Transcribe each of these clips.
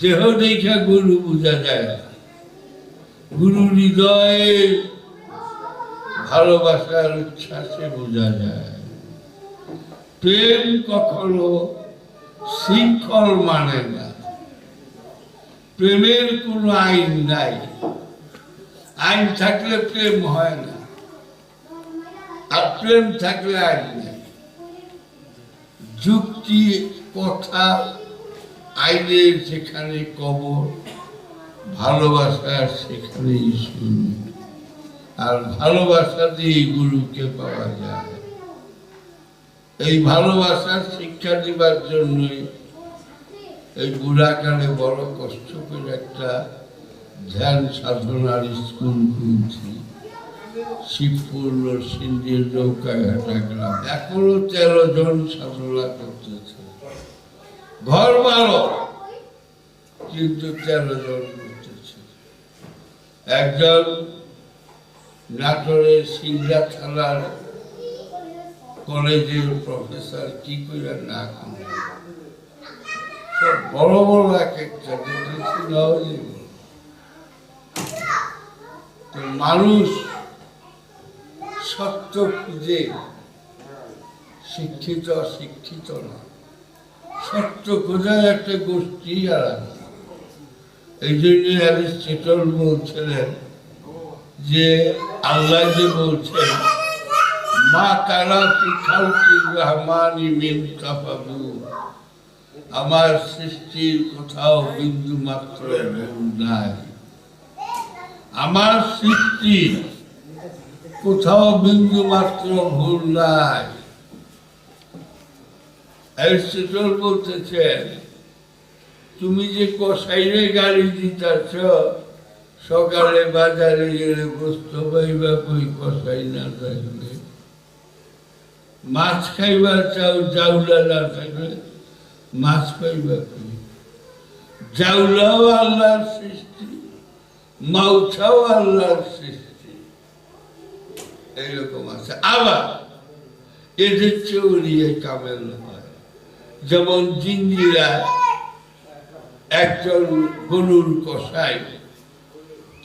দেহ দেখা গুরু বোঝা যায় না। গুরু হৃদয়ে ভালোবাসার উচ্ছ্বাসে বোঝা যায়। প্রেম কখনো শৃঙ্খল মানে না। প্রেমের কোনো আইন নাই। আইন থাকলে প্রেম হয় না। আর প্রেম থাকলে আইন নেই। যুক্তি, কথা আইনের সেখানে কবর, ভালোবাসার সেখানেই শূন্য আর ভালোবাসা দিয়ে গুরুকে পাওয়া যায়। এই ভালোবাসার শিক্ষা দিবার জন্যই এই বুড়াকালে বড় কষ্ট করে একটা ধ্যান সাধনার স্কুল খুলছি। শিবপুর নরসিংদীর নৌকাঘাটা গ্রাম এখনও তেরো জন সাধনা ঘর বারো কিন্তু তেরো জন একজন নাটোরের সিংড়া থানার কলেজের প্রফেসর কি করে না বড় বড় এক একটা মানুষ সত্য খুঁজে শিক্ষিত শিক্ষিত না সত্য খোঁজার একটা গোষ্ঠী আলাদা এই জন্য অ্যারিস্টটল বলছিলেন যে, আল্লাহ যে বলছেন, মা তারা খালকি রহমানি মিন কাফাবু। আমার সৃষ্টির কোথাও বিন্দু মাত্র নাই। আমার সৃষ্টি কোথাও বিন্দু মাত্র ভুল নাই। অ্যারিস্টটল বলতেছেন, তুমি যে কষাইরে গাড়ি দিতেছ, সকালে বাজারে গেলে বস্তু পাইবা কই কষাই না থাকলে মাছ খাইবার চাও, জাউলা না থাকলে মাছ পাইবা কই? জাউলাও আল্লাহর সৃষ্টি, মাউছাও আল্লাহর সৃষ্টি। এইরকম আছে। আবার এদের চৌরিয়ে কামেল হয় যেমন জিঞ্জিরা, একজন গরুর কষাই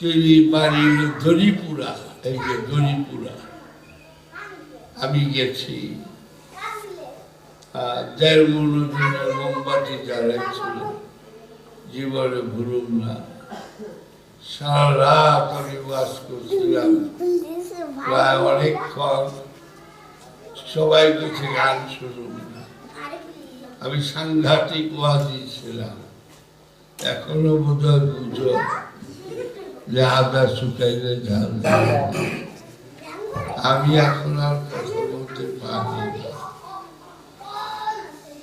তিনি বাড়ির দড়িপুরা এই যে দড়িপুরা আমি গেছি দেড় মোমবাতি জ্বালাইছিল জীবনে ভুলুম না। সারা রাত আমি বাস করছিলাম, প্রায় অনেকক্ষণ। সবাই কিছু গান শুনুন। আমি সাংঘাতিক ওয়াজি ছিলাম। এখনও বোধ হয় বুঝো যে আদা শুকাইলে ঝাল আমি এখন আর কথা বলতে পারি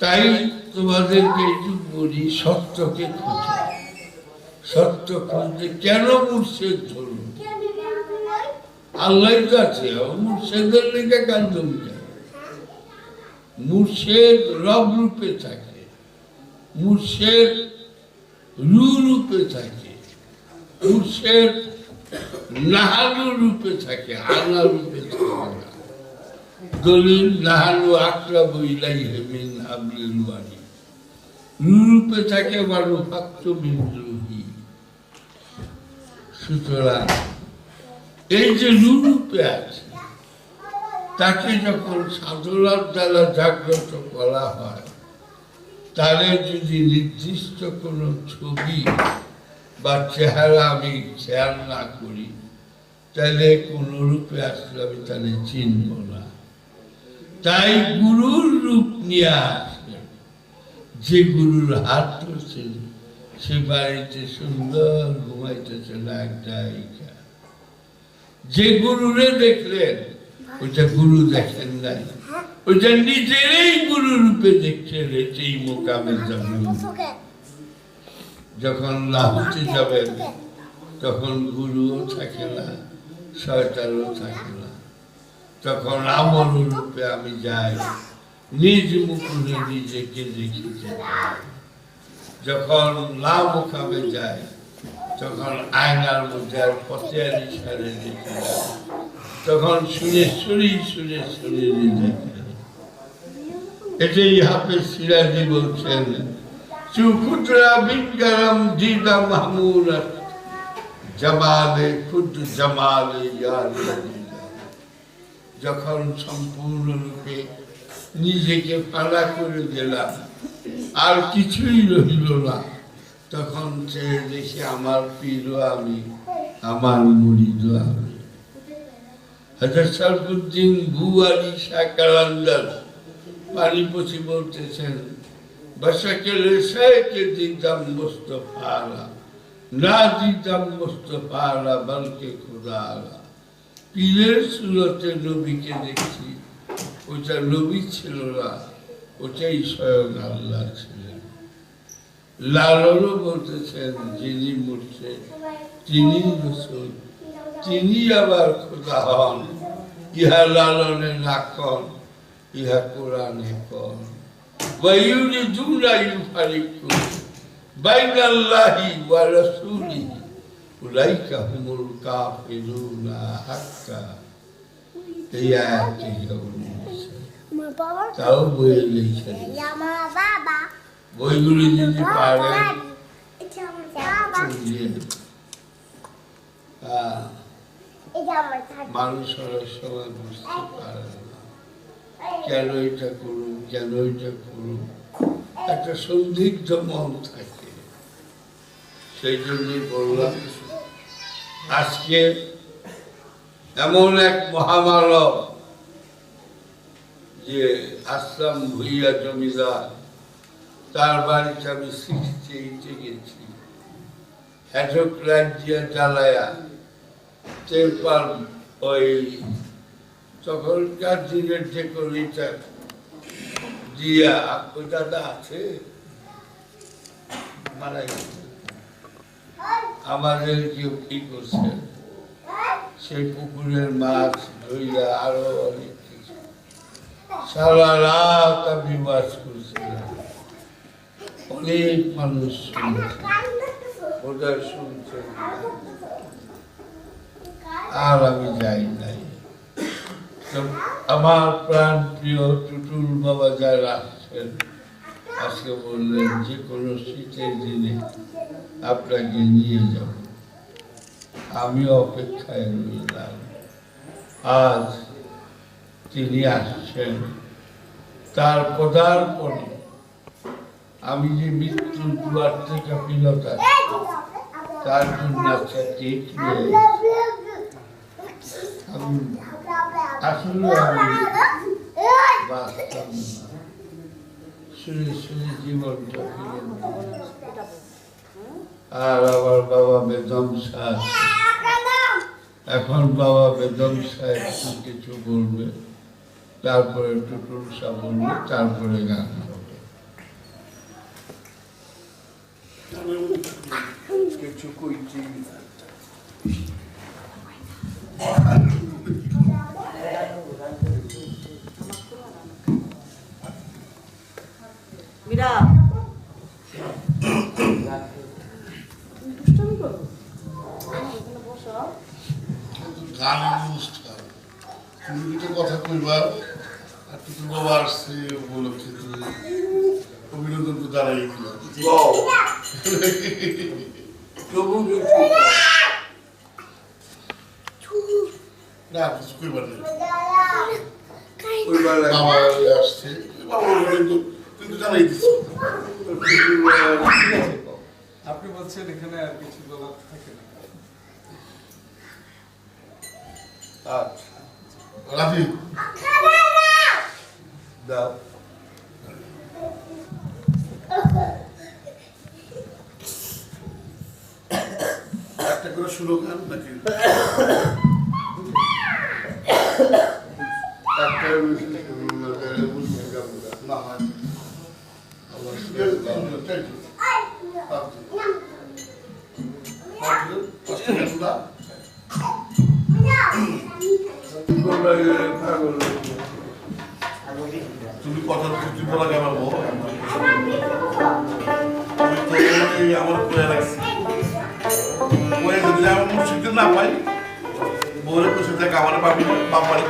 তাই তোমাদেরকে একটু বলি, সত্যকে খুঁজে। সত্য খুঁজতে কেন মুর্শেদ ধরুন আল্লাহ কাছে, মুর্শেদের লেগে কান্দন কেন? মুর্শেদ রব রূপে থাকে, মুর্শেদ রু রূপে থাকে, মুর্শেদ নাহালু রূপে থাকে আনা রূপে থাকে। দলিল নাহালু আকরা বইলাই হেমিন হাবলিল বাড়ি রু রূপে থাকে বারু ফাক্ত বিদ্রোহী সুতরাং এই যে রূপে আছে তাকে যখন সাধনার দ্বারা জাগ্রত করা হয় তাহলে যদি নির্দিষ্ট কোনো ছবি বা চেহারা আমি খেয়াল না করি, তাহলে কোনো রূপে আসলে আমি তাহলে চিনব না। তাই গুরুর রূপ নিয়ে আসে যে গুরুর হাত ধরছেন সে বাড়িতে সুন্দর ঘুমাইতেছে না এক জায়গা যে গুরুরে দেখলেন ওইটা গুরু দেখেন নাই ওইটা নিজেরই গুরু রূপে দেখছেন এটাই মোকামে যখন লাহুতে যাবেন, তখন গুরুও থাকে না, শয়তানও থাকে না তখন আমল রূপে আমি যাই, নিজ মুখে নিজেকে পাই। যখন লামুখামে যায় তখন আয়নার মধ্যে আর ফতেয়ারি সারে দেখি না। তখন সুরেশ্বরী সুরেশ্বরী এটাই হাফে সিরাজি বলছেন চুকুতরা বিজ্ঞানম দিদা মাহমুর জামালে খুদ জামালে যখন সম্পূর্ণরূপে নিজেকে করে দিলাম, আর কিছুই রহিল না, তখন সে দেখে, আমার পীর আমি, আমার মুড়িদ আমি। হাজার সরফুদ্দিন বুয়ারি শাকারান্দার পানিপতি বলতেছেন, বসাকেলে শেখে দিতাম মুস্তফারা না দিতাম মুস্তফারা বলকে খুদারা পীরের সুরতে নবীকে দেখছি ওটা নবী ছিল না ওটাই স্বয়ং আল্লাহ ছিলেন। লালনও বলতেছেন, যিনি মরছে তিনি তিনি আবার খোদা হন। ইহা লালনে না কন ইহা কোরআনে কন ওয়াইউনি দুনা ইউফারিকু বাইনাল্লাহি ওয়া রাসূলিহি উলাইকা হুমুল কাফিরুনা হাক্কা। এই আয়াতটি বাবা তাও বইয়ে লিখেন বইগুলি যদি পারেন মানুষ অনেক সময় বুঝতে পারে না। কেন এটা করুন কেন এটা করুন? একটা সন্দিগ্ধ মন থাকে। সেই জন্যই বললাম আজকে এমন এক মহামানব যে আসলাম ভুইয়া জমিদার তার বাড়িতে আমি সিক্সটি এইটে গেছি। হেঠক রাজ্য জ্বালায়া তেরপাল ওই তখনকার দিনের যে কলিটা দিয়া দাদা আছে, মারা গেছে। আমাদের কেউ কি করছে? সেই পুকুরের মাছ ধইয়া আরও অনেক কিছু। সারা রাত আমি বাস করছিলাম অনেক মানুষ শুনছে, বোধহয় শুনছে। আর আমি যাই নাই। আমার প্রাণ প্রিয় টুটুল বাবা যারা আসছেন আজকে বললেন যে কোনো শীতের দিনে আপনাকে নিয়ে যাব। আমি অপেক্ষায় রইলাম। আজ তিনি আসছেন। তার পদার্পণে আমি যে মৃত্যুর দুয়ার থেকে বিরত তার জন্য একটা কেক নিয়ে আর আমার বাবা বেদম সাহেব এখন বাবা বেদম সাহেব কিছু বলবে, তারপরে টুটুল শাহ বলবে, তারপরে গান কিছু কইছি। মীরা গানের অনুষ্ঠান তুমি দুটো কথা কইবা আর টুটু বাবা আসছে উপলক্ষে তুমি অভিনন্দন তো দাঁড়াই দিলা তবু না। কিছু কইবার নেই কইবার বাবা আসছে বাবা অভিনন্দন তুমি তো জানাই দিচ্ছ। আপনি বলছেন এখানে আর কিছু বলার থাকে না। আচ্ছা। রাফি। দাও। একটা করে শুরু গান নাকি? থাকে আমার বাপি বাপ বাড়ি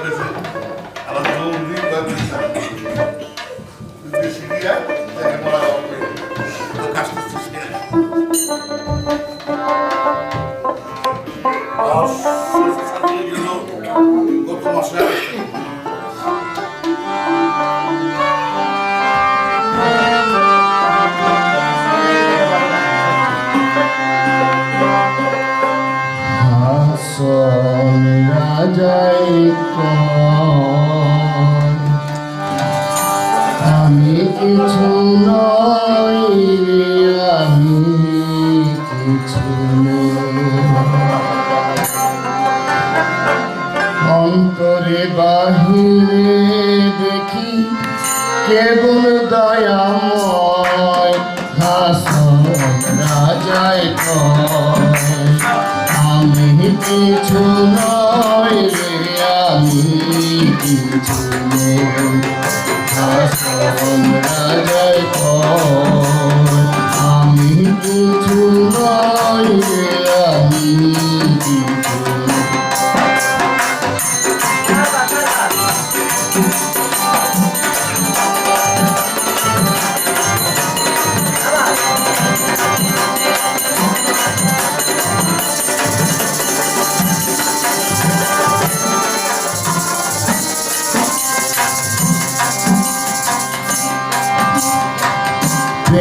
পেয়েছে অন্তরে বাহিরে দেখি কেবল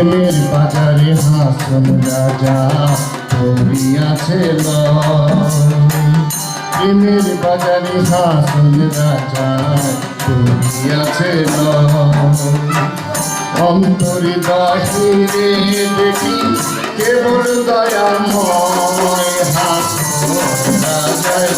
প্রেমের বাজারে হাসন রাজা করিয়াছে। প্রেমের বাজারে হাসন রাজা করিয়াছে। অন্তরে বাহিরে দেখি, কেবল দয়াময় হাসন রাজায়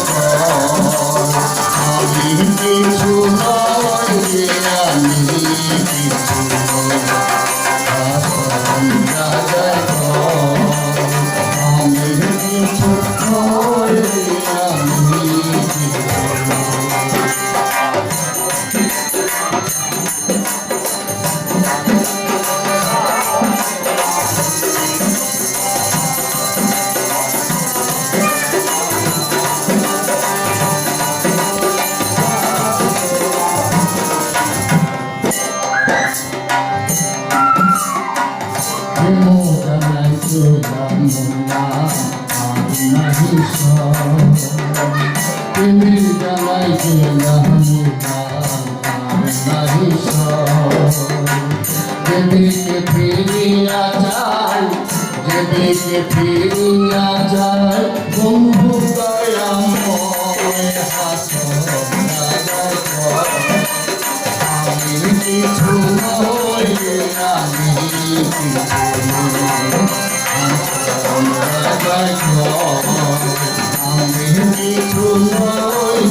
যেদিকে ফিরিয়া যায় যেদিকে ফিরিয়া যায় বন্ধু দয়াময় হাসন কিছু নই আমি কিছু নই। আমি কিছু নই।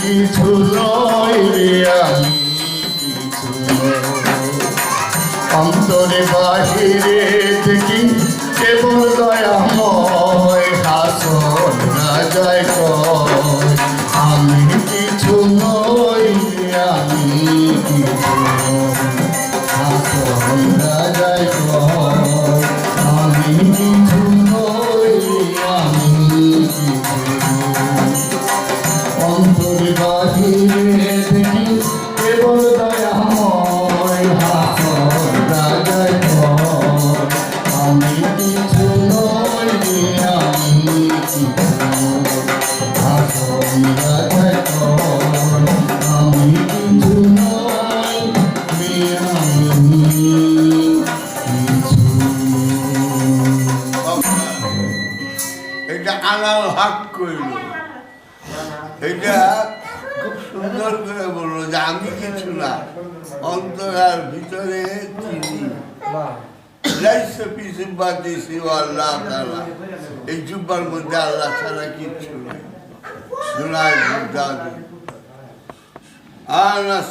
কিছু নয় রে আমি কিছু। অন্তরে বাহিরে দেখি কেবল চিনি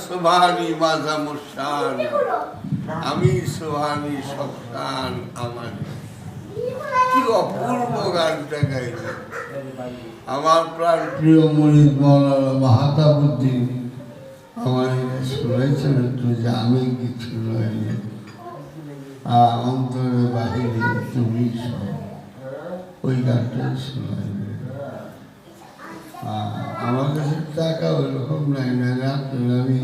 সুবহানি মাজা মুশান। আমি সুবহানি সবখান আমার। কি অপূর্ব গানটা গাইছে আমার প্রাণ প্রিয় মনির মৌলানা আমার শুনেছেন একটু যে আমি কিছু নই অন্তরে বাহিরে তুমি ওই গানটা শোনাইবে আর আমার কাছে টাকা ওইরকম নাই, না রাত্রে আমি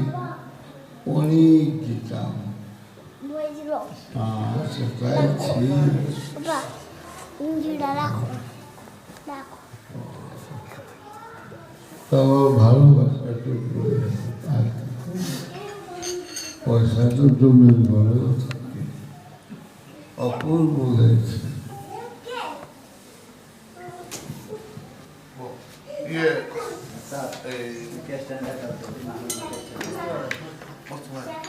অনেক দিতাম। সেটাই রাখো তো ভালোবাসা তো আর পয়সা তো জমে বড় থাকে অপূর্ব হয়েছে ইয়ে এই বর্তমানে এই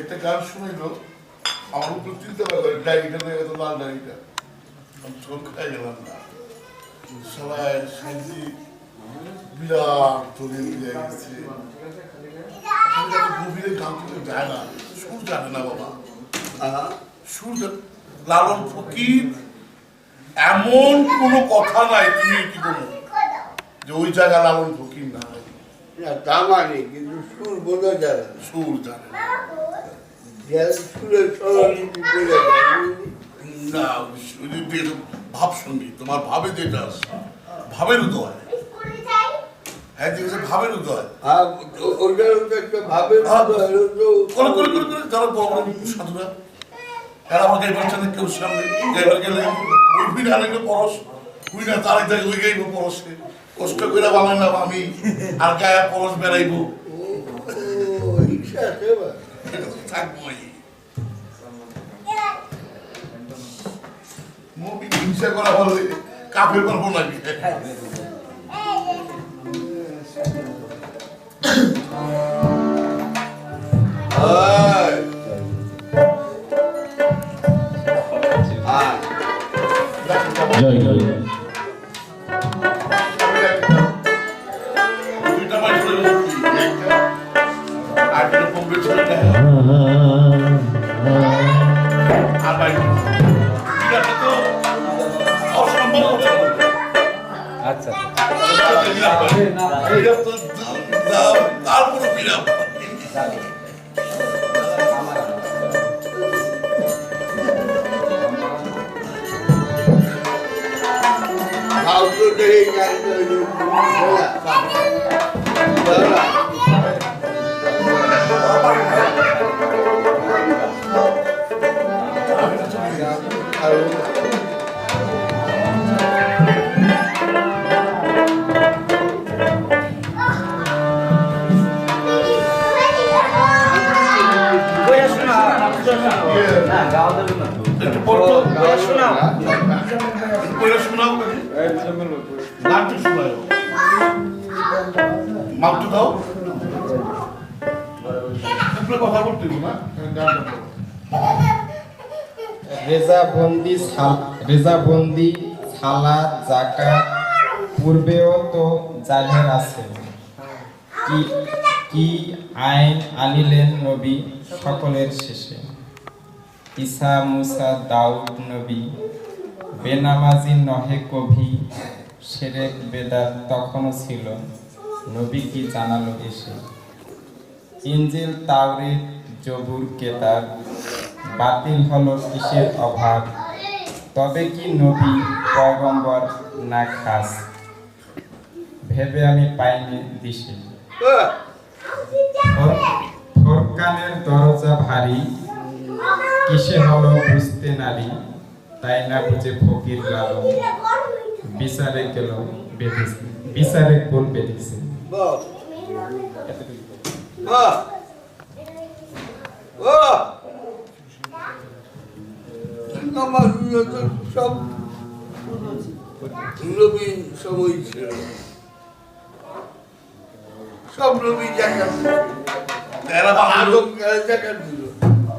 একটা গান শুনাইলো আমার উপর চিন্তা করে ডায়েরিটা দেখে তো লাল ডায়েরিটা আমি চোখ খাই গেলাম না। সবাই সাইজি বিরাট গেছে। গভীরে গান যায় না। সুর জানে না বাবা। সুর লালন ফকির এমন কোনো কথা নাই তুমি কি বলো? যে ওই জায়গায় লালন ফকির না তা মানে কিন্তু সুর বোঝা যায় সুর জানে না। বোঝা না ভাব সংগীত তোমার ভাবে যেটা ভাবের উদয়। হ্যাঁ যে ভাবের উদয়। সাধুরা। এরা আমাকে এই বাচ্চাদের কেউ সামনে গেলে গেলে উঠবি না আরেকটা পরশ। উই না তার একটা ওই গাইব পরশে। কষ্ট করে বানাইলাম আমি আর গায়ে পরশ বেড়াইবো। ইচ্ছা আছে থাকবোই। মুভি হিংসা করা হলে কাপে পারব নাকি? জয় জয়। একটু রেজাবন্দি রেজাবন্দি ছালা জাকা পূর্বেও তো জাহের আছে। কি কি আইন আনিলেন নবী সকলের শেষে? ঈসা, মুসা, দাউদ নবী, বেনামাজি নহে কভি, সেরেক বেদাত তখনও ছিল, নবী কি জানালো এসে? ইঞ্জিল, তাওরিত, জবুর, কেতাব বাতিল হলো কিসের অভাব? তবে কি নবী পয়গম্বর না খাস? ভেবে আমি পাইনি দিশে। ফোর- ফোরকানের দরজা ভারী, কিসে হলো বুঝতে নারী, তাই না বুঝে ফকির লালন? বিচারে গেল বেঁধেছে বিচারে কোন বেঁধেছে বাহ। তো সব রবি সময় ছিল। সব এরা জায়গা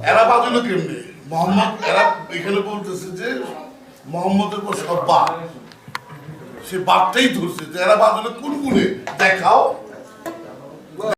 এরা বাঁধলো কেমনে? মোহাম্মদ এরা এখানে বলতেছে যে মোহাম্মদের উপর সব বাদ। সে বাদটাই ধরছে যে এরা বাঁধলো কোন গুণে দেখাও।